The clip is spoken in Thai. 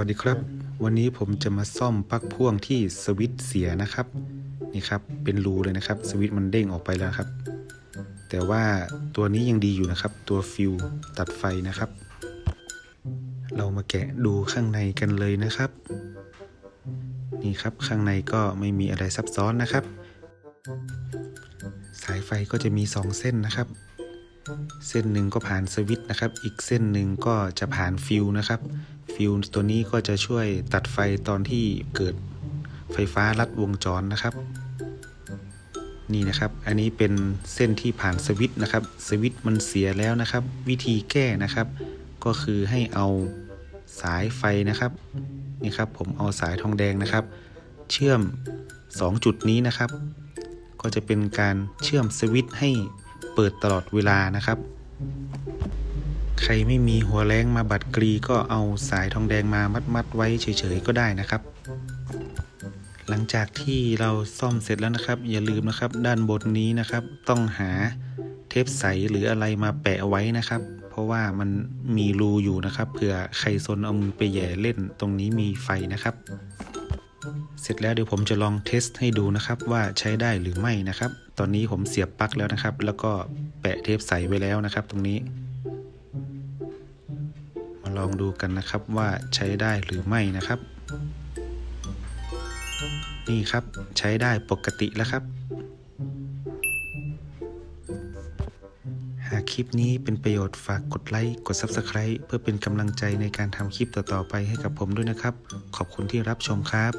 วัสดีครับ วันนี้ผมจะมาซ่อมปลั๊กพ่วงที่สวิตช์เสียนะครับ นี่ครับเป็นรูเลยนะครับ สวิตช์มันเด้งออกไปแล้วครับ แต่ว่าตัวนี้ยังดีอยู่นะครับ ตัวฟิวตัดไฟนะครับ เรามาแกะดูข้างในกันเลยนะครับ นี่ครับข้างในก็ไม่มีอะไรซับซ้อนนะครับ สายไฟก็จะมี 2 เส้นนะครับ เส้นหนึ่งก็ผ่านสวิตช์นะครับ อีกเส้นหนึ่งก็จะผ่านฟิวนะครับ ฟิวตัวนี้ก็จะช่วยตัดไฟตอนที่เกิดไฟฟ้าลัดวงจรนะครับ นี่นะครับ อันนี้เป็นเส้นที่ผ่านสวิตช์นะครับ สวิตช์มันเสียแล้วนะครับ วิธีแก้นะครับ ก็คือให้เอาสายไฟนะครับนี่ครับผมเอาสายทองแดงนะครับ เชื่อม 2 จุดนี้นะครับ ก็จะเป็นการเชื่อมสวิตช์ให้เปิดตลอดเวลานะครับ ใครไม่มีหัวแรงมาบัดกรีก็เอาสายทองแดงมามัดมัดไว้เฉยๆก็ได้นะครับ หลังจากที่เราซ่อมเสร็จแล้วนะครับ อย่าลืมนะครับ ด้านบนนี้นะครับ ต้องหาเทปใสหรืออะไรมาแปะไว้นะครับ เพราะว่ามันมีรูอยู่นะครับเผื่อใครซนเอามือไปแย่เล่นตรงนี้มีไฟนะครับ เสร็จแล้วเดี๋ยวผมจะลองเทสให้ดูนะครับว่าใช้ได้หรือไม่นะครับ ตอนนี้ผมเสียบปลั๊กแล้วนะครับ แล้วก็แปะเทปใสไว้แล้วนะครับ ตรงนี้ ลองดูกันนะครับว่าใช้ได้หรือไม่นะครับ นี่ครับใช้ได้ปกติแล้วครับ หากคลิปนี้เป็นประโยชน์ฝากกดไลค์กด Subscribe เพื่อเป็นกำลังใจในการทำคลิปต่อๆไปให้กับผมด้วยนะครับ ขอบคุณที่รับชมครับ